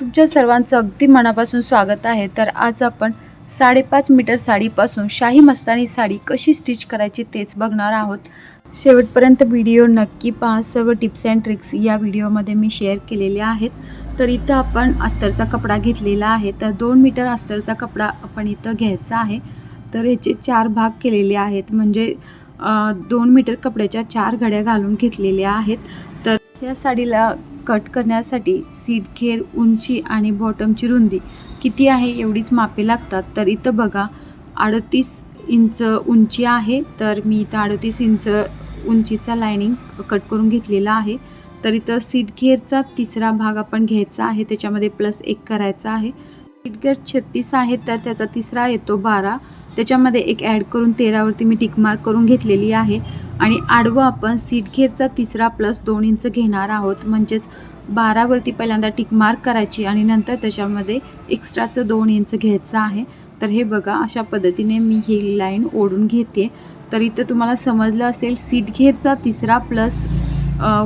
तुमच्या सर्वांचं अगदी मनापासून स्वागत आहे. तर आज आपण साडेपाच मीटर साडीपासून शाही मस्तानी साडी कशी स्टिच करायची तेच बघणार आहोत. शेवटपर्यंत व्हिडिओ नक्की पहा. सर्व टिप्स अँड ट्रिक्स या व्हिडिओमध्ये मी शेअर केलेल्या आहेत. तर इथं आपण अस्तरचा कपडा घेतलेला आहे. तर दोन मीटर अस्तरचा कपडा आपण इथं घ्यायचा आहे. तर याचे चार भाग केलेले आहेत. म्हणजे दोन मीटर कपड्याच्या चार घड्या घालून घेतलेल्या आहेत. तर या साडीला कट करण्यासाठी सीट घेर उंची आणि बॉटमची रुंदी किती आहे एवढीच मापे लागतात. तर इथं बघा अडतीस इंच उंची आहे. तर मी इथं अडतीस इंच उंचीचा लायनिंग कट करून घेतलेला आहे. तर इथं सीट घेरचा तिसरा भाग आपण घ्यायचा आहे. त्याच्यामध्ये प्लस एक करायचा आहे. सीट घेर छत्तीस आहे तर त्याचा तिसरा येतो बारा. त्याच्यामध्ये एक ॲड करून तेरावरती मी टिक मार्क करून घेतलेली आहे. आणि आडवं आपण सीट घेरचा तिसरा प्लस दोन इंच घेणार आहोत. म्हणजेच बारावरती पहिल्यांदा टिक मार्क करायची आणि नंतर त्याच्यामध्ये एक्स्ट्राचं दोन इंच घ्यायचं आहे. तर हे बघा अशा पद्धतीने मी ही लाईन ओढून घेते. तर इथं तुम्हाला समजलं असेल सीट घेरचा तिसरा प्लस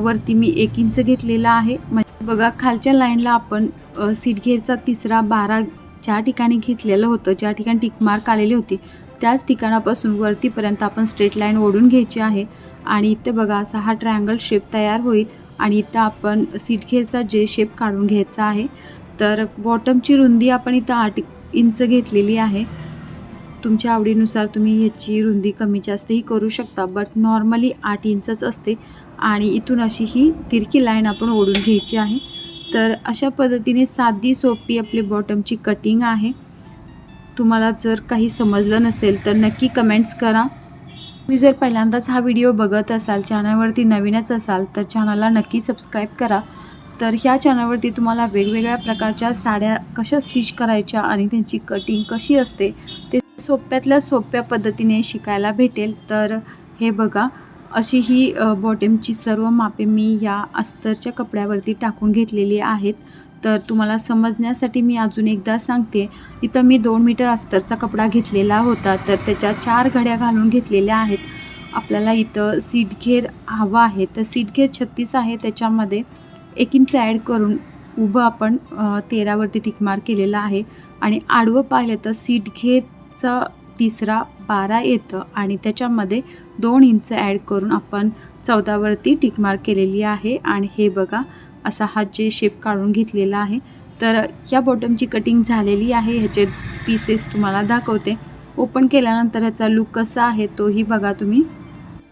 वरती मी एक इंच घेतलेला आहे. म्हणजे बघा खालच्या लाईनला आपण अ, सीट घेरचा तिसरा बारा ज्या ठिकाणी घेतलेलं होतं ज्या ठिकाणी टिक मार्क आलेली होती त्याच ठिकाणापासून वरतीपर्यंत आपण स्ट्रेट लाईन ओढून घ्यायची आहे. आणि इथे बघा असा हा ट्रायंगल शेप तयार होईल आणि इथं आपण सीटघेरचा जे शेप काढून घ्यायचा आहे. तर बॉटमची रुंदी आपण इथं आठ इंच घेतलेली आहे. तुमच्या आवडीनुसार तुम्ही ह्याची रुंदी कमी जास्तही करू शकता बट नॉर्मली आठ इंचच असते. आणि इथून अशी ही तिरकी लाईन आपण ओढून घ्यायची आहे. तर अशा पद्धतीने साधी सोपी आपली बॉटमची कटिंग आहे. तुम्हाला जर काही समजलं नसेल तर नक्की कमेंट्स करा. तुम्ही जर पहिल्यांदाच हा व्हिडिओ बघत असाल चॅनलवरती नवीनच असाल तर चॅनलला नक्की सबस्क्राईब करा. तर ह्या चॅनलवरती तुम्हाला वेगवेगळ्या प्रकारच्या साड्या कशा स्टिच करायच्या आणि त्यांची कटिंग कशी असते ते सोप्यातल्या सोप्या पद्धतीने शिकायला भेटेल. तर हे बघा. अशी ही बॉटमची सर्व मापे मी या अस्तरच्या कपड्यावरती टाकून घेतलेली आहेत. तर तुम्हाला समजण्यासाठी मी अजून एकदा सांगते इथं मी दोन मीटर अस्तरचा कपडा घेतलेला होता. तर त्याच्या चार घड्या घालून घेतलेल्या आहेत. आपल्याला इथं सीटघेर हवा आहे. तर सीटघेर छत्तीस आहे. त्याच्यामध्ये एक इंच ॲड करून उभं आपण तेरावरती टिकमार केलेला आहे. आणि आडवं पाहिलं तर सीटघेरचा तिसरा बारा येतं. आणि त्याच्यामध्ये दोन इंच ॲड करून आपण चौदावरती टिकमार केलेली आहे. आणि हे बघा असा हा जे शेप काढून घेतलेला आहे. तर या बॉटमची कटिंग झालेली आहे. ह्याचे पीसेस तुम्हाला दाखवते. ओपन केल्यानंतर ह्याचा लुक कसा आहे तोही बघा तुम्ही.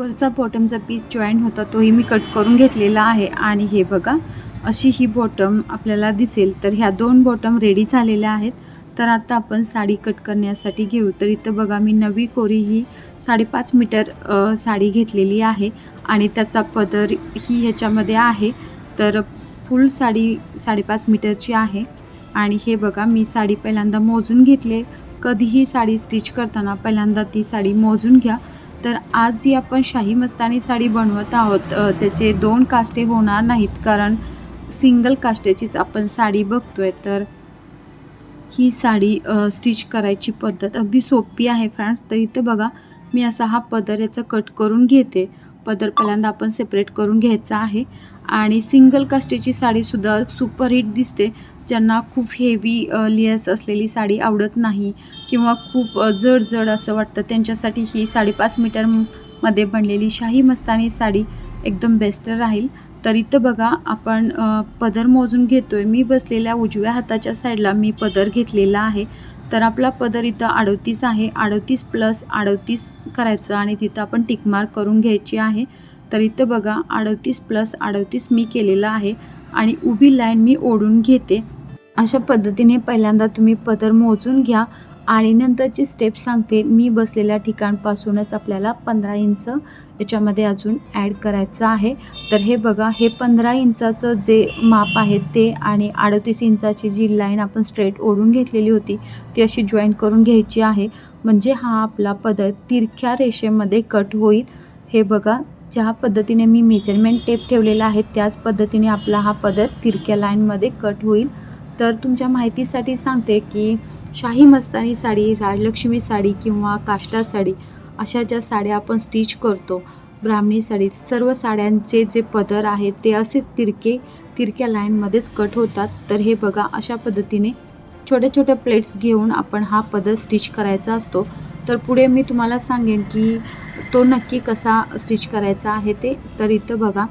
वरचा बॉटमचा पीस जॉईंट होता तोही मी कट करून घेतलेला आहे. आणि हे बघा अशी ही बॉटम आपल्याला दिसेल. तर ह्या दोन बॉटम रेडी झालेल्या आहेत. तर आता आपण साडी कट करण्यासाठी घेऊ. तर इथं बघा मी नवी कोरी ही साडेपाच मीटर साडी घेतलेली आहे आणि त्याचा पदर ही ह्याच्यामध्ये आहे. तर फुल साडी साडेपाच मीटरची आहे. आणि हे बघा मी साडी पहिल्यांदा मोजून घेतले. कधीही साडी स्टिच करताना पहिल्यांदा ती साडी मोजून घ्या. तर आज जी आपण शाही मस्तानी साडी बनवत आहोत त्याचे दोन कास्टे होणार नाहीत कारण सिंगल कास्टेचीच आपण साडी बघतोय. तर ही साडी स्टिच करायची पद्धत अगदी सोपी आहे फ्रेंड्स. तर इथं बघा मी असा हा पदर याचा कट करून घेते. पदर पहिल्यांदा आपण सेपरेट करून घ्यायचा आहे. आणि सिंगल कास्टेची साडीसुद्धा सुपरहिट दिसते. ज्यांना खूप हेवी लेयर्स असलेली साडी आवडत नाही किंवा खूप जड जड असं वाटतं त्यांच्यासाठी ही साडेपाच मीटरमध्ये बनलेली शाही मस्तानी साडी एकदम बेस्ट राहील. तर इथं बघा आपण पदर मोजून घेतोय. मी बसलेल्या उजव्या हाताच्या साईडला मी पदर घेतलेला आहे. तर आपला पदर इथं अडतीस आहे. अडतीस प्लस अडतीस करायचं आणि तिथं आपण टिकमार्क करून घ्यायची आहे. तर इथं बघा अडतीस प्लस अडतीस मी केलेलं आहे आणि उभी लाईन मी ओढून घेते. अशा पद्धतीने पहिल्यांदा तुम्ही पदर मोजून घ्या. आणि नंतरची स्टेप सांगते मी बसलेल्या ठिकाणपासूनच आपल्याला पंधरा इंच याच्यामध्ये अजून ॲड करायचं आहे. तर हे बघा हे पंधरा इंचाचं जे माप आहे ते आणि अडतीस इंचाची जी लाईन आपण स्ट्रेट ओढून घेतलेली होती ती अशी जॉईन करून घ्यायची आहे. म्हणजे हा आपला पदर तिरख्या रेषेमध्ये कट होईल. हे बघा ज्या पद्धतीने मी मेजरमेंट टेप ठेवलेला आहे त्याच पद्धतीने आपला हा पदर तिरक्या लाईनमध्ये कट होईल. तर तुमच्या माहितीसाठी सांगते की शाही मस्तानी साडी राजलक्ष्मी साडी किंवा काष्टा साडी अशा ज्या साड्या आपण स्टिच करतो ब्राह्मणी साडी सर्व साड्यांचे जे पदर आहेत ते असेच तिरके तिरक्या लाईनमध्येच कट होतात. तर हे बघा अशा पद्धतीने छोट्या छोट्या प्लेट्स घेऊन आपण हा पदर स्टिच करायचा असतो. तर पुढे मी तुम्हाला सांगेन की तो नक्की कसा स्टिच करायचा आहे ते. तर इथं बघा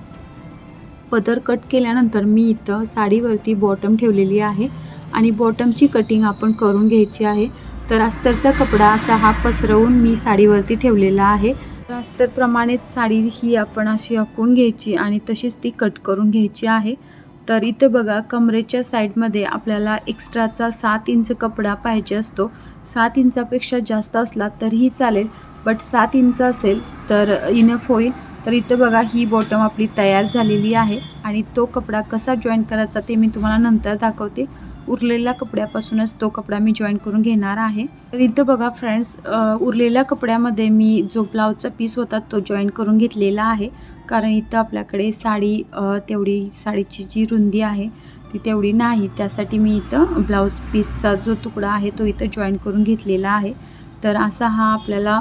पदर कट केल्यानंतर मी इथं साडीवरती बॉटम ठेवलेली आहे. आणि बॉटमची कटिंग आपण करून घ्यायची आहे. तर अस्तरचा कपडा असा हा पसरवून मी साडीवरती ठेवलेला आहे. तर अस्तरप्रमाणेच साडी ही आपण अशी आखून घ्यायची आणि तशीच ती कट करून घ्यायची आहे. तर इथं बघा कमरेच्या साईडमध्ये आपल्याला एक्स्ट्राचा सात इंच कपडा पाहिजे असतो. सात इंचापेक्षा जास्त असला तरीही चालेल बट सात इंच असेल तर इनफ होईल. तर इथं बघा ही बॉटम आपली तयार झालेली आहे आणि तो कपडा कसा जॉईन करायचा ते मी तुम्हाला नंतर दाखवते. उरलेल्या कपड्यापासूनच तो कपडा मी जॉईन करून घेणार आहे. तर इथं बघा फ्रेंड्स उरलेल्या कपड्यामध्ये मी जो ब्लाऊजचा पीस होता तो जॉईन करून घेतलेला आहे. कारण इथं आपल्याकडे साडी तेवढी साडीची जी रुंदी आहे ती तेवढी नाही. त्यासाठी मी इथं ब्लाऊज पीसचा जो तुकडा आहे तो इथं जॉईन करून घेतलेला आहे. तर असा हा आपल्याला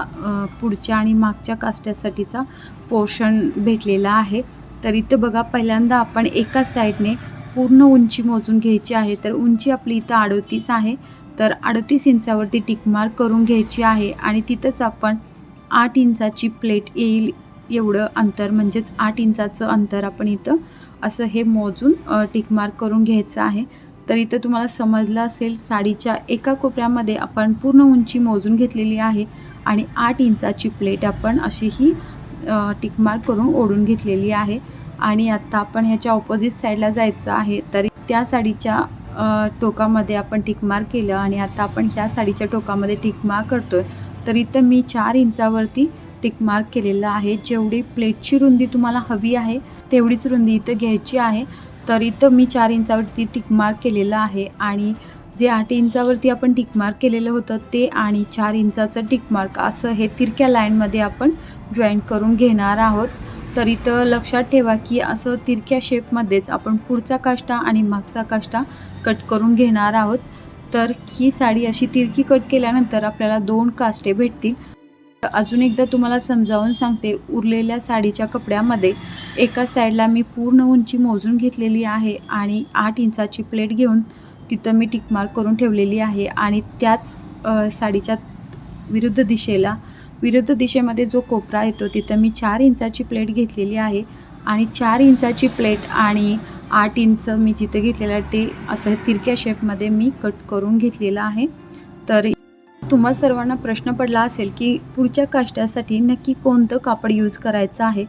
पुढच्या आणि मागच्या कास्ट्यासाठीचा पोर्शन भेटलेला आहे. तर इथं बघा पहिल्यांदा आपण एका साईडने पूर्ण उंची मोजून घ्यायची आहे तर उंची आपली इथं अडोतीस आहे तर अडतीस इंचावरती टिकमार्क करून घ्यायची आहे आणि तिथंच आपण आठ इंचाची प्लेट येईल एवढं अंतर म्हणजेच आठ इंचाचं अंतर आपण इथं असं हे मोजून टिकमार्क करून घ्यायचं आहे. तर इथं तुम्हाला समजलं असेल साडीच्या एका कोपऱ्यामध्ये आपण पूर्ण उंची मोजून घेतलेली आहे आणि आठ इंचाची प्लेट आपण अशी ही टिकमार्क करून ओढून घेतलेली आहे. आणि आता आपण ह्याच्या ऑपोजिट साईडला जायचं आहे तर त्या साडीच्या टोकामध्ये आपण टिकमार केलं आणि आता आपण ह्या साडीच्या टोकामध्ये टिकमार्क करतोय. तर इथं मी चार इंचावरती टिकमार्क केलेलं आहे. जेवढी प्लेटची रुंदी तुम्हाला हवी आहे तेवढीच रुंदी इथं घ्यायची आहे. तर इथं मी चार इंचावरती टिकमार्क केलेलं आहे आणि जे आठ इंचावरती आपण टिकमार्क केलेलं होतं ते आणि चार इंचाचं टिकमार्क असं हे तिरक्या लाईनमध्ये आपण जॉईन करून घेणार आहोत. तर इथं लक्षात ठेवा की असं तिरक्या शेपमध्येच आपण पुढचा काष्टा आणि मागचा काष्टा कट करून घेणार आहोत. तर ही साडी अशी तिरकी कट केल्यानंतर आपल्याला दोन कास्टे भेटतील. अजून एकदा तुम्हाला समजावून सांगते उरलेल्या साडीच्या कपड्यामध्ये एका साईडला मी पूर्ण उंची मोजून घेतलेली आहे आणि आठ इंचाची प्लेट घेऊन तिथं मी टिकमार्क करून ठेवलेली आहे. आणि त्याच साडीच्या विरुद्ध दिशेला विरुद्ध दिशेमध्ये जो कोपरा येतो तिथं मी चार इंचाची प्लेट घेतलेली आहे. आणि चार इंचाची प्लेट आणि आठ इंच मी जिथं घेतलेलं आहे ते असं तिरक्या शेपमध्ये मी कट करून घेतलेलं आहे. तर तुम्हा सर्वांना प्रश्न पडला असेल की पुढच्या काष्ट्यासाठी नक्की कोणतं कापड यूज करायचं आहे?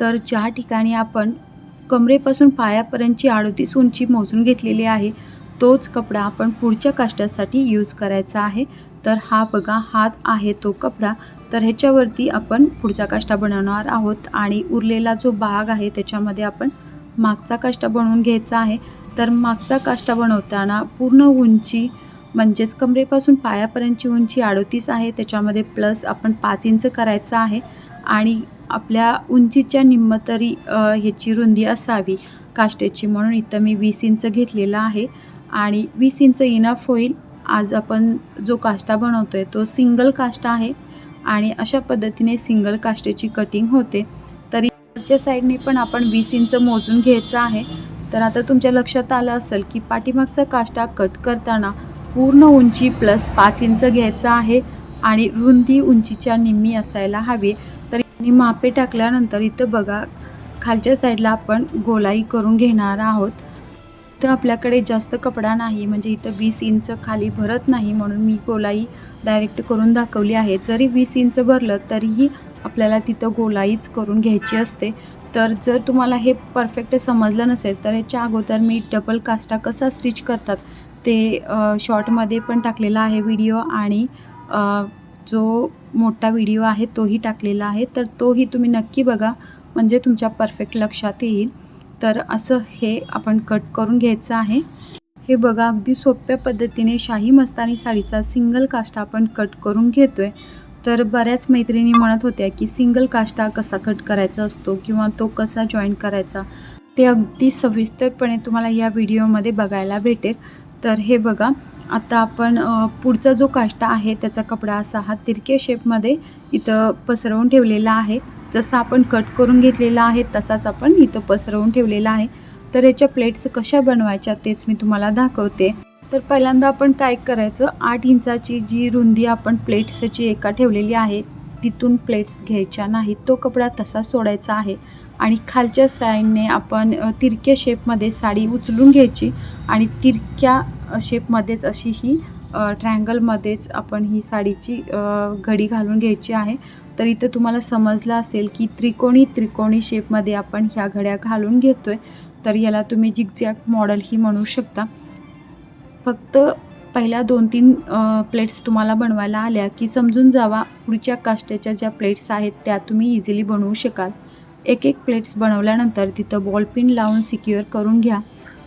तर ज्या ठिकाणी आपण कमरेपासून पायापर्यंतची अडतीस उंची मोजून घेतलेली आहे तोच कपडा आपण पुढच्या काष्ट्यासाठी यूज करायचा आहे. तर हा बघा हात आहे तो कपडा. तर ह्याच्यावरती आपण पुढचा काष्टा बनवणार आहोत आणि उरलेला जो भाग आहे त्याच्यामध्ये आपण मागचा काष्टा बनवून घ्यायचा आहे. तर मागचा काष्टा बनवताना पूर्ण उंची म्हणजेच कमरेपासून पायापर्यंतची उंची अडोतीस आहे. त्याच्यामध्ये प्लस आपण पाच इंच करायचं आहे आणि आपल्या उंचीच्या निम्म तरी ह्याची रुंदी असावी काष्टेची म्हणून इथं मी वीस इंच घेतलेला आहे आणि वीस इंच इनफ होईल. आज आपण जो काष्टा बनवतो आहे तो सिंगल काष्टा आहे आणि अशा पद्धतीने सिंगल काष्टेची कटिंग होते. तरी वरच्या साईडने पण आपण वीस इंच मोजून घ्यायचं आहे. तर आता तुमच्या लक्षात आलं असेल की पाठीमागचा काष्टा कट करताना पूर्ण उंची प्लस पाच इंच घ्यायचा आहे आणि रुंदी उंचीच्या निम्मी असायला हवी. तर आणि मापे टाकल्यानंतर इथं बघा खालच्या साईडला आपण गोलाई करून घेणार आहोत. इथं आपल्याकडे जास्त कपडा नाही म्हणजे इथं वीस इंच खाली भरत नाही म्हणून मी गोलाई डायरेक्ट करून दाखवली आहे. जरी वीस इंच भरलं तरीही आपल्याला तिथं गोलाईच करून घ्यायची असते. तर जर तुम्हाला हे परफेक्ट समजलं नसेल तर याच्या अगोदर मी डबल कास्टा कसा स्टिच करतात ते शॉर्टमध्ये पण टाकलेला आहे व्हिडिओ आणि जो मोठा व्हिडिओ आहे तोही टाकलेला आहे. तर तोही तुम्ही नक्की बघा म्हणजे तुमच्या परफेक्ट लक्षात येईल. तर असं हे आपण कट करून घ्यायचं आहे. हे बघा अगदी सोप्या पद्धतीने शाही मस्तानी साडीचा सिंगल काष्टा आपण कट करून घेतोय. तर बऱ्याच मैत्रिणी म्हणत होत्या की सिंगल काष्टा कसा कट करायचा असतो किंवा तो कसा जॉईन करायचा ते अगदी सविस्तरपणे तुम्हाला या व्हिडिओमध्ये बघायला भेटेल. तर हे बघा आता आपण पुढचा जो काष्टा आहे त्याचा कपडा असा हा तिरके शेपमध्ये इथं पसरवून ठेवलेला आहे. जसा आपण कट करून घेतलेला आहे तसाच आपण इथं पसरवून ठेवलेला आहे. तर याच्या प्लेट्स कशा बनवायच्या तेच मी तुम्हाला दाखवते. तर पहिल्यांदा आपण काय करायचं आठ इंचाची जी रुंदी आपण प्लेट्सची एका ठेवलेली आहे तिथून प्लेट्स घ्यायच्या नाहीत. तो कपडा तसा सोडायचा आहे आणि खालच्या साईडने आपण तिरक्या शेपमध्ये साडी उचलून घ्यायची आणि तिरक्या शेपमध्येच अशी ही ट्रायंगलमध्येच आपण ही साडीची घडी घालून घ्यायची आहे. तर इथं तुम्हाला समजलं असेल की त्रिकोणी त्रिकोणी शेपमध्ये आपण ह्या घड्या घालून घेतो आहे तर याला तुम्ही जिगजॅग मॉडेल ही म्हणू शकता. फक्त पहिल्या दोन तीन प्लेट्स तुम्हाला बनवायला आल्या की समजून जावा पुढच्या काष्ट्याच्या ज्या प्लेट्स आहेत त्या तुम्ही इझिली बनवू शकाल. एक एक प्लेट्स बनवल्यानंतर तिथं बॉलपिन लावून सिक्युअर करून घ्या.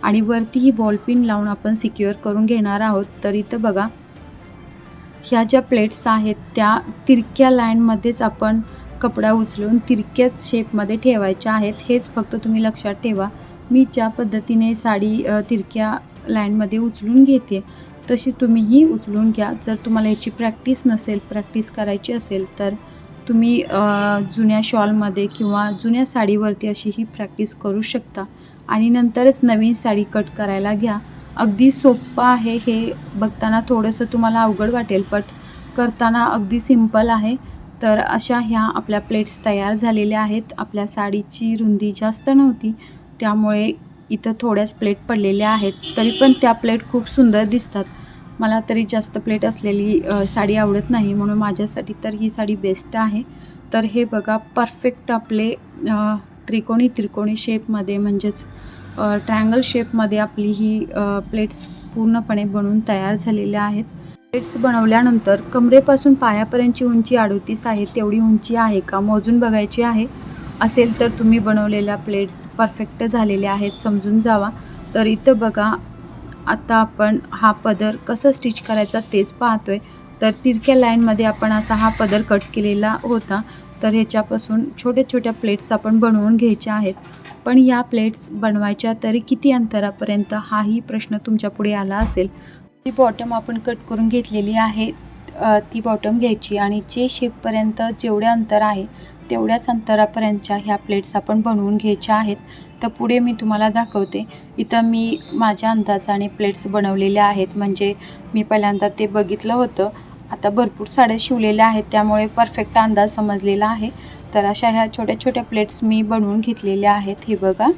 आणि वरती ही बॉलपिन लावून आपण सिक्युअर करून घेणार आहोत. तर इथं बघा ह्या ज्या प्लेट्स आहेत त्या तिरक्या लाईनमध्येच आपण कपडा उचलून तिरक्याच शेपमध्ये ठेवायच्या आहेत. हेच फक्त तुम्ही लक्षात ठेवा. मी ज्या पद्धतीने साडी तिरक्या लाईनमध्ये उचलून घेते तशी तुम्हीही उचलून घ्या. जर तुम्हाला याची प्रॅक्टिस नसेल प्रॅक्टिस करायची असेल तर तुम्ही जुन्या शॉलमध्ये किंवा जुन्या साडीवरती अशी ही प्रॅक्टिस करू शकता. आणि नंतरच नवीन साडी कट करायला घ्या. अगदी सोपं आहे हे बघताना थोडंसं तुम्हाला अवघड वाटेल पट करताना अगदी सिंपल आहे. तर अशा ह्या आपल्या प्लेट्स तयार झालेल्या आहेत. आपल्या साडीची रुंदी जास्त नव्हती त्यामुळे इथं थोड्याच प्लेट पडलेल्या आहेत. तरी पण त्या प्लेट खूप सुंदर दिसतात. मला तरी जास्त प्लेट असलेली साडी आवडत नाही म्हणून माझ्यासाठी तर ही साडी बेस्ट आहे. तर हे बघा परफेक्ट आपले त्रिकोणी त्रिकोणी शेपमध्ये म्हणजेच ट्रँगल शेपमध्ये आपली ही प्लेट्स पूर्णपणे बनवून तयार झालेल्या आहेत. प्लेट्स बनवल्यानंतर कमरेपासून पायापर्यंतची उंची अडोतीस आहे तेवढी उंची आहे का? मोजून बघायची आहे. असेल तर तुम्ही बनवलेल्या प्लेट्स परफेक्ट झालेल्या आहेत समजून जावा. तर इथं बघा आता आपण हा पदर कसं स्टिच करायचा तेच पाहतोय. तर तिरक्या लाईनमध्ये आपण असा हा पदर कट केलेला होता. तर ह्याच्यापासून छोट्या छोट्या प्लेट्स आपण बनवून घ्यायच्या आहेत. पण या प्लेट्स बनवायच्या तरी किती अंतरापर्यंत हाही प्रश्न तुमच्यापुढे आला असेल. ती बॉटम आपण कट करून घेतलेली आहे. ती बॉटम घ्यायची आणि जे शेपपर्यंत जेवढे अंतर आहे तेवढ्याच अंतरापर्यंतच्या ह्या प्लेट्स आपण बनवून घ्यायच्या आहेत. तर पुढे मी तुम्हाला दाखवते. इथं मी माझ्या अंदाजाने प्लेट्स बनवलेल्या आहेत. म्हणजे मी पहिल्यांदा ते बघितलं होतं. आता भरपूर साड्या शिवलेल्या आहेत. त्यामुळे परफेक्ट अंदाज समजलेला आहे. तर अशा ह्या छोट्या छोट्या प्लेट्स मी बनवून घेतलेल्या आहेत हे बघा.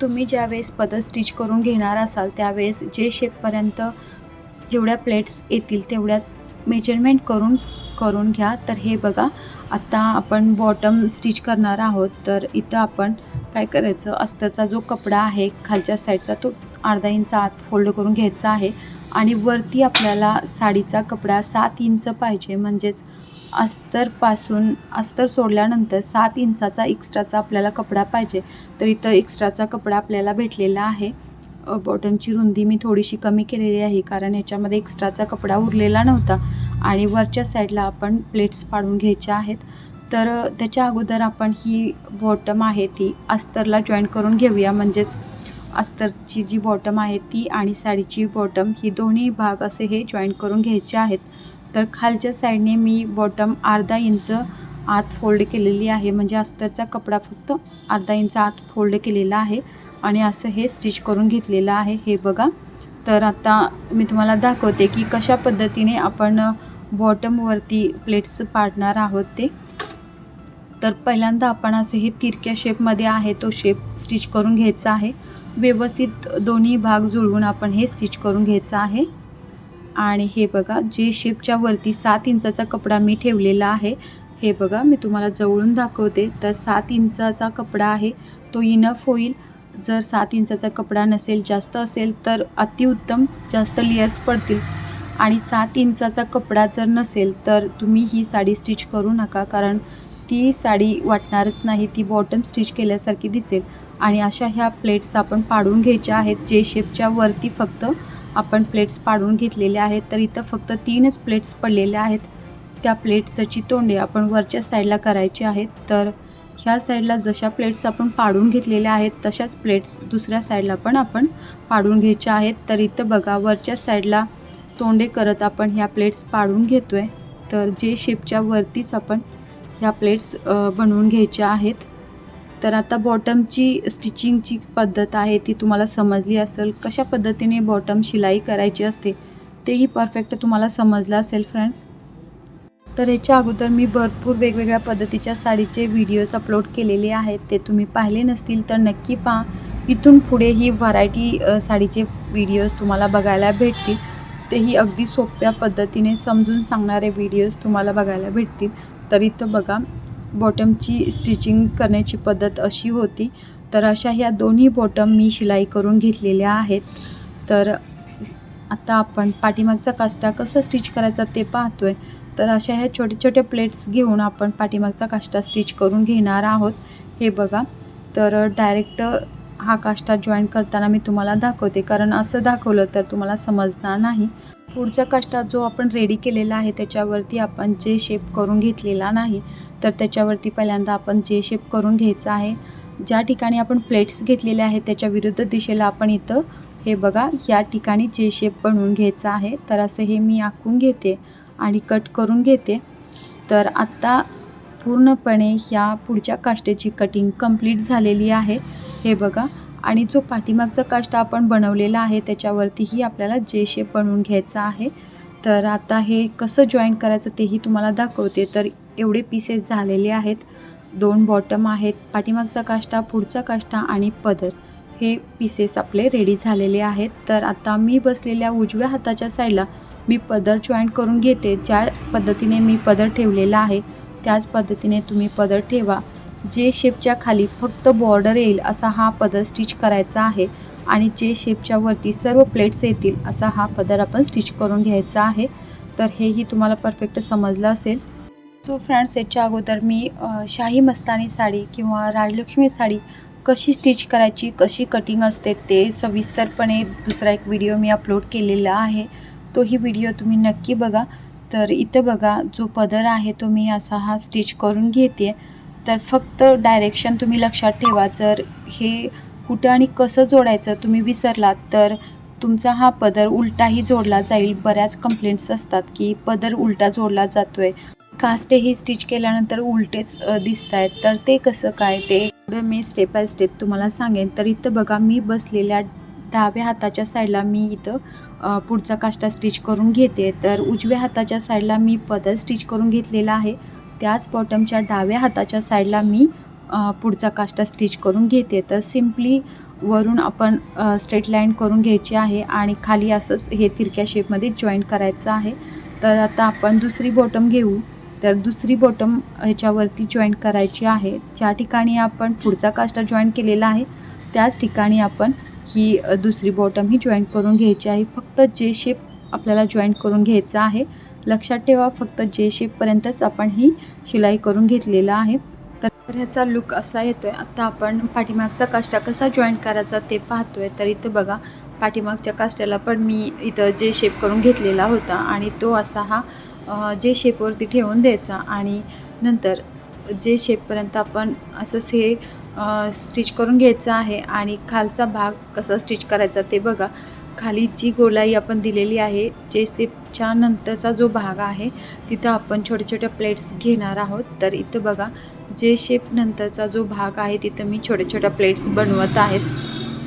तुम्ही ज्यावेळेस पदर स्टिच करून घेणार असाल त्यावेळेस जे शेपपर्यंत जेवढ्या प्लेट्स येतील तेवढ्याच मेजरमेंट करून करून घ्या. तर हे बघा आत्ता आपण बॉटम स्टिच करणार आहोत. तर इथं आपण काय करायचं अस्तरचा जो कपडा आहे खालच्या साईडचा तो अर्धा इंच आत फोल्ड करून घ्यायचा आहे. आणि वरती आपल्याला साडीचा कपडा सात इंच पाहिजे. म्हणजेच अस्तरपासून अस्तर सोडल्यानंतर सात इंचाचा एक्स्ट्राचा आपल्याला कपडा पाहिजे. तर इथं एक्स्ट्राचा कपडा आपल्याला भेटलेला आहे. बॉटमची रुंदी मी थोडीशी कमी केलेली आहे कारण याच्यामध्ये एक्स्ट्राचा कपडा उरलेला नव्हता आणि वरच्या साईडला आपण प्लेट्स पाडून घ्यायच्या आहेत. तर त्याच्या अगोदर आपण ही बॉटम आहे ती अस्तरला जॉईन करून घेऊया. म्हणजेच अस्तरची जी बॉटम आहे ती आणि साडीची बॉटम ही दोन्ही भाग असे हे जॉईन करून घ्यायचे आहेत. तर खालच्या साईडने मी बॉटम अर्धा इंच आत फोल्ड केलेली आहे. म्हणजे अस्तरचा कपडा फक्त अर्धा इंच आत फोल्ड केलेला आहे. आणि असं हे स्टिच करून घेतलेलं आहे. हे बघा. तर आता मी तुम्हाला दाखवते की कशा पद्धतीने आपण बॉटमवरती प्लेट्स पाडणार आहोत ते. तर पहिल्यांदा आपण असे हे तिरक्या शेपमध्ये आहे तो शेप स्टिच करून घ्यायचा आहे. व्यवस्थित दोन्ही भाग जुळवून आपण हे स्टिच करून घ्यायचं आहे. आणि हे बघा जे शेपच्या वरती सात इंचाचा कपडा मी ठेवलेला आहे हे बघा मी तुम्हाला जवळून दाखवते. तर सात इंचाचा कपडा आहे तो इनफ होईल. जर सात इंचाचा कपडा नसेल जास्त असेल तर अतिउत्तम जास्त लेयर्स पडतील. आणि सात इंचाचा कपडा जर नसेल तर तुम्ही ही साडी स्टिच करू नका कारण ती साडी वाटणारच नाही ती बॉटम स्टिच केल्यासारखी दिसेल. आणि अशा ह्या प्लेट्स आपण पाडून घ्यायच्या आहेत जे शेपच्या वरती फक्त आपण प्लेट्स पाडून घेतलेल्या आहेत. तर इथं फक्त तीनच प्लेट्स पडलेल्या आहेत. त्या प्लेट्सची तोंडे आपण वरच्या साईडला करायची आहेत. तर ह्या साईडला जशा प्लेट्स आपण पाडून घेतलेल्या आहेत तशाच प्लेट्स दुसऱ्या साईडला पण आपण पाडून घ्यायच्या आहेत. तर इथं बघा वरच्या साईडला तोंडे करत आपण ह्या प्लेट्स पाडून घेतो आहे तर जे शेपच्या वरतीच आपण ह्या प्लेट्स बनवून घ्यायच्या आहेत. तर आता बॉटमची स्टिचिंगची पद्धत आहे ती तुम्हाला समजली असेल. कशा पद्धतीने बॉटम शिलाई करायची असते तेही परफेक्ट तुम्हाला समजलं असेल फ्रेंड्स तर याच्या अगोदर मी भरपूर वेगवेगळ्या पद्धतीच्या साडीचे व्हिडिओज अपलोड केलेले आहेत. ते तुम्ही पाहिले नसतील तर नक्की पहा. इथून पुढे ही व्हरायटी साडीचे व्हिडिओज तुम्हाला बघायला भेटतील. तेही अगदी सोप्या पद्धतीने समजून सांगणारे व्हिडिओज तुम्हाला बघायला भेटतील. तर इथं बघा बॉटमची स्टिचिंग करण्याची पद्धत अशी होती. तर अशा ह्या दोन्ही बॉटम मी शिलाई करून घेतलेल्या आहेत. तर आता आपण पाठीमागचा काष्टा कसा स्टिच करायचा ते पाहतोय. तर अशा ह्या छोटे छोटे प्लेट्स घेऊन आपण पाठीमागचा काष्टा स्टिच करून घेणार आहोत. हे बघा. तर डायरेक्ट हा काष्टा जॉईन करताना मी तुम्हाला दाखवते. कारण असं दाखवलं तर तुम्हाला समजणार नाही. पुढचा काष्टा जो आपण रेडी केलेला आहे त्याच्यावरती आपण जे शेप करून घेतलेला नाही तर त्याच्यावरती पहिल्यांदा आपण जे शेप करून घ्यायचा आहे ज्या ठिकाणी आपण प्लेट्स घेतलेल्या आहेत त्याच्या विरुद्ध दिशेला आपण इथं हे बघा या ठिकाणी जे शेप बनवून घ्यायचं आहे तर असं हे मी आखून घेते आणि कट करून घेते. तर आत्ता पूर्णपणे ह्या पुढच्या काष्टाची कटिंग कंप्लीट झालेली आहे हे बघा. आणि जो पाठीमागचा काष्टा आपण बनवलेला आहे त्याच्यावरतीही आपल्याला जे शेप बनवून घ्यायचा आहे तर आता हे कसं जॉईन करायचं तेही तुम्हाला दाखवते. तर एवढे पीसेस झालेले आहेत. दोन बॉटम आहेत पाठीमागचा काष्टा पुढचा काष्टा आणि पदर. हे पीसेस आपले रेडी झालेले आहेत. तर आता मी बसलेल्या उजव्या हाताच्या साईडला मी पदर जॉईन करून घेते. ज्या पद्धतीने मी पदर ठेवलेला आहे त्याच पद्धतीने तुम्ही पदर ठेवा. जे शेपच्या खाली फक्त बॉर्डर येईल असा हा पदर स्टिच करायचा आहे. आणि जे शेपच्या वरती सर्व प्लेट्स येतील असा हा पदर आपण स्टिच करून घ्यायचा आहे. तर हेही तुम्हाला परफेक्ट समजलं असेल. सो फ्रेंड्स याच्या अगोदर मी शाही मस्तानी साडी किंवा राजलक्ष्मी साडी कशी स्टिच करायची कशी कटिंग असते ते सविस्तरपणे दुसरा एक व्हिडिओ मी अपलोड केलेला आहे. तोही व्हिडिओ तुम्ही नक्की बघा. तर इथं बघा जो पदर आहे तो मी असा हा स्टिच करून घेते. तर फक्त डायरेक्शन तुम्ही लक्षात ठेवा. जर हे कुठं आणि कसं जोडायचं तुम्ही विसरलात तर तुमचा हा पदर उलटाही जोडला जाईल. बऱ्याच कंप्लेंट्स असतात की पदर उलटा जोडला जातोय. कास्टे हे स्टिच केल्यानंतर उलटेच दिसत आहेत तर ते कसं काय? ते मी स्टेप बाय स्टेप तुम्हाला सांगेन. तर इथं बघा मी बसलेल्या डाव्या हाताच्या साईडला मी इथं पुढचा काष्टा स्टिच करून घेते. तर उजव्या हाताच्या साईडला मी पदर स्टिच करून घेतलेला आहे. त्याच बॉटमच्या डाव्या हाताच्या साईडला मी पुढचा काष्टा स्टिच करून घेते. तर सिम्पली वरून आपण स्ट्रेट लाईन करून घ्यायची आहे आणि खाली असंच हे तिरक्या शेपमध्ये जॉईन करायचं आहे. तर आता आपण दुसरी बॉटम घेऊ. तर दुसरी बॉटम ह्याच्यावरती जॉईन करायची आहे. ज्या ठिकाणी आपण पुढचा काष्टा जॉईन केलेला आहे त्याच ठिकाणी आपण ही दुसरी बॉटम ही जॉईन करून घ्यायची आहे. फक्त जे शेप आपल्याला जॉईन करून घ्यायचं आहे लक्षात ठेवा फक्त जे शेपपर्यंतच आपण ही शिलाई करून घेतलेला आहे. तर ह्याचा लुक असा येतो आहे आत्ता आपण पाठीमागचा काष्टा कसा जॉईन करायचा ते पाहतो आहे तर इथं बघा पाठीमागच्या काष्ट्याला पण मी इथं जे शेप करून घेतलेला होता आणि तो असा हा जे शेपवरती ठेवून द्यायचा आणि नंतर जे शेपपर्यंत आपण असंच हे स्टिच करून घ्यायचं आहे आणि खालचा भाग कसा स्टिच करायचा ते बघा. खाली जी गोलाई आपण दिलेली आहे जे शेपच्या नंतरचा जो भाग आहे तिथं आपण छोट्या छोट्या प्लेट्स घेणार आहोत. तर इथं बघा जे शेप नंतरचा जो भाग आहे तिथं मी छोट्या छोट्या प्लेट्स बनवत आहेत.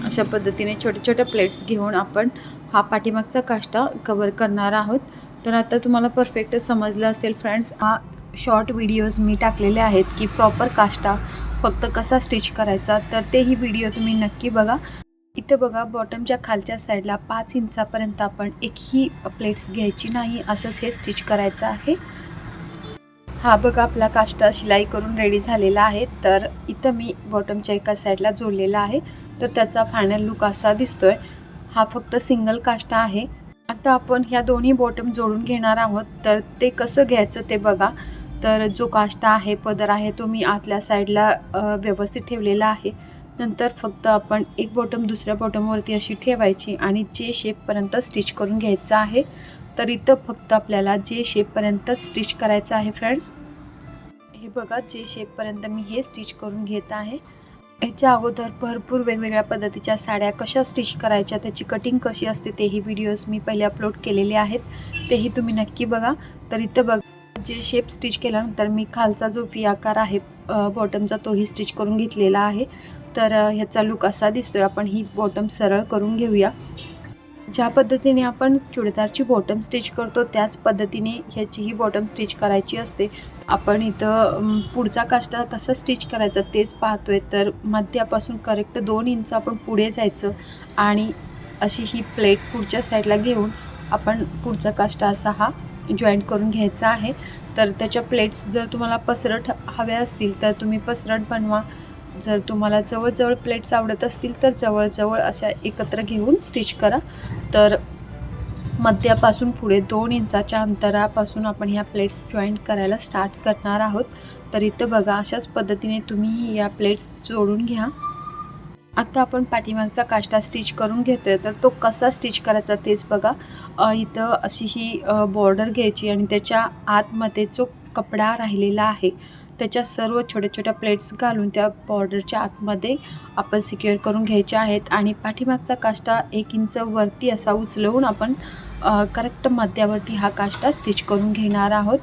अशा पद्धतीने छोट्या छोट्या प्लेट्स घेऊन आपण हा पाठीमागचा काष्टा कवर करणार आहोत. तर आता तुम्हाला परफेक्ट समजलं असेल फ्रेंड्स हा शॉर्ट व्हिडिओज मी टाकलेले आहेत की प्रॉपर काष्टा फक्त कसा स्टिच करायचा तर तेही व्हिडिओ तुम्ही नक्की बघा. इथं बघा बॉटमच्या खालच्या साईडला पाच इंचापर्यंत आपण एकही प्लेट्स घ्यायची नाही असंच हे स्टिच करायचं आहे. हा बघा आपला काष्टा शिलाई करून रेडी झालेला आहे. तर इथं मी बॉटमच्या एका साईडला जोडलेला आहे. तर त्याचा फायनल लुक असा दिसतोय. हा फक्त सिंगल काष्टा आहे. आता आपण ह्या दोन्ही बॉटम जोडून घेणार आहोत. तर ते कसं घ्यायचं ते बघा. तर जो काष्टा आहे पदर आहे तो मी आतल्या साईडला व्यवस्थित ठेवलेला आहे. नंतर फक्त आपण एक बॉटम दुसऱ्या बॉटमवरती अशी ठेवायची आणि जे शेपपर्यंत स्टिच करून घ्यायचं आहे. तर इथं फक्त आपल्याला जे शेपपर्यंत स्टिच करायचं आहे फ्रेंड्स हे बघा जे शेपपर्यंत मी हे स्टिच करून घेत आहे. याच्या अगोदर भरपूर वेगवेगळ्या पद्धतीच्या साड्या कशा स्टिच करायच्या त्याची कटिंग कशी असते तेही व्हिडिओज मी पहिले अपलोड केलेले आहेत. तेही तुम्ही नक्की बघा. तर इथं बघ जे शेप स्टिच केल्यानंतर मी खालचा जो फी आकार आहे बॉटमचा तोही स्टिच करून घेतलेला आहे. तर ह्याचा लुक असा दिसतोय. आपण ही बॉटम सरळ करून घेऊया. ज्या पद्धतीने आपण चुडीदारची बॉटम स्टिच करतो त्याच पद्धतीने ह्याचीही बॉटम स्टिच करायची असते. आपण इथं पुढचा काष्टा कसा स्टिच करायचा तेच पाहतोय तर मध्यापासून करेक्ट दोन इंच आपण पुढे जायचं आणि अशी ही प्लेट पुढच्या साईडला घेऊन आपण पुढचा काष्टा असा हा जॉईंट करून घ्यायचा आहे. तर त्याच्या प्लेट्स जर तुम्हाला पसरट हव्या असतील तर तुम्ही पसरट बनवा. जर तुम्हाला जवळजवळ प्लेट्स आवडत असतील तर जवळजवळ अशा एकत्र घेऊन स्टिच करा. तर मध्यापासून पुढे दोन इंचाच्या अंतरापासून आपण ह्या प्लेट्स जॉईंट करायला स्टार्ट करणार आहोत. तर इथं बघा अशाच पद्धतीने तुम्ही या प्लेट्स जोडून घ्या. आता आपण पाठीमागचा काष्टा स्टिच करून घेतोय. तर तो कसा स्टिच करायचा तेच बघा. इथं अशी ही बॉर्डर घ्यायची आणि त्याच्या आतमध्ये जो कपडा राहिलेला आहे त्याच्या सर्व छोट्या छोट्या प्लेट्स घालून त्या बॉर्डरच्या आतमध्ये आपण सिक्युअर करून घ्यायच्या आहेत. आणि पाठीमागचा काष्टा एक इंच वरती असा उचलवून आपण करेक्ट मध्यावरती हा काष्टा स्टिच करून घेणार आहोत.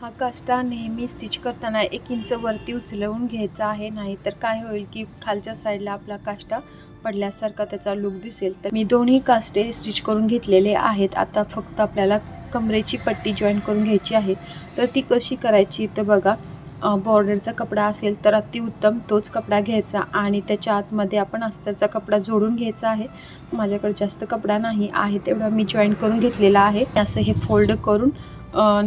हा काष्टा नेहमी स्टिच करताना एक इंच वरती उचलवून घ्यायचा आहे. नाहीतर काय होईल की खालच्या साईडला आपला काष्टा पडल्यासारखा त्याचा लुक दिसेल. तर मी दोन्ही कास्टे स्टिच करून घेतलेले आहेत. आता फक्त आपल्याला कमरेची पट्टी जॉईन करून घ्यायची आहे. तर ती कशी करायची तर बघा. बॉर्डरचा कपडा असेल तर अतिउत्तम तोच कपडा घ्यायचा आणि त्याच्या आतमध्ये आपण अस्तरचा कपडा जोडून घ्यायचा आहे. माझ्याकडे जास्त कपडा नाही आहे तेवढा मी जॉईन करून घेतलेला आहे. असं हे फोल्ड करून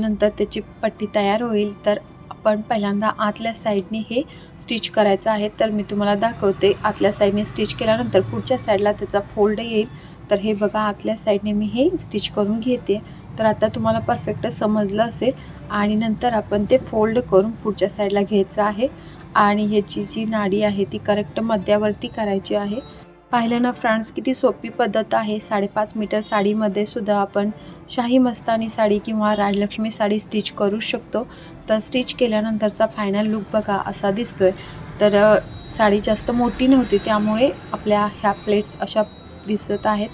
नंतर त्याची पट्टी तयार होईल. तर आपण पहिल्यांदा आतल्या साईडने हे स्टिच करायचं आहे. तर मी तुम्हाला दाखवते आतल्या साईडने स्टिच केल्यानंतर पुढच्या साईडला त्याचा फोल्ड येईल. तर हे बघा आतल्या साईडने मी हे स्टिच करून घेते. तर आता तुम्हाला परफेक्ट समजलं असेल. आणि नंतर आपण ते फोल्ड करून पुढच्या साईडला घ्यायचं आहे. आणि ह्याची जी नाडी आहे ती करेक्ट मध्यावरती करायची आहे. पाहिलं ना फ्रान्स किती सोपी पद्धत आहे. साडेपाच मीटर साडीमध्ये सुद्धा आपण शाही मस्तानी साडी किंवा राजलक्ष्मी साडी स्टिच करू शकतो. तर स्टिच केल्यानंतरचा फायनल लुक बघा असा दिसतोय. तर साडी जास्त मोठी नव्हती त्यामुळे आपल्या ह्या प्लेट्स अशा दिसत आहेत.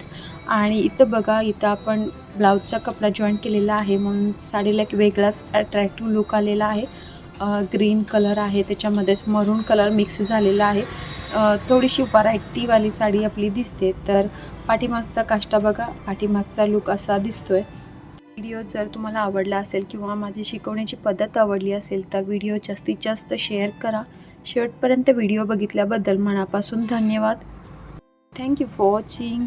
आणि इथं बघा इथं आपण ब्लाऊजचा कपडा जॉईन केलेला आहे. म्हणून साडीला एक वेगळाच अट्रॅक्टिव्ह लुक आलेला आहे. ग्रीन कलर आहे. त्याच्यामध्येच मरून कलर मिक्स झालेला आहे. थोडीशी व्हरायटीवाली साडी आपली दिसते. तर पाठीमागचा काष्टा बघा. पाठीमागचा लुक असा दिसतोय. व्हिडिओ जर तुम्हाला आवडला असेल किंवा माझी शिकवण्याची पद्धत आवडली असेल तर व्हिडिओ जास्तीत जास्त शेअर करा. शेवटपर्यंत व्हिडिओ बघितल्याबद्दल मनापासून धन्यवाद. Thank you for watching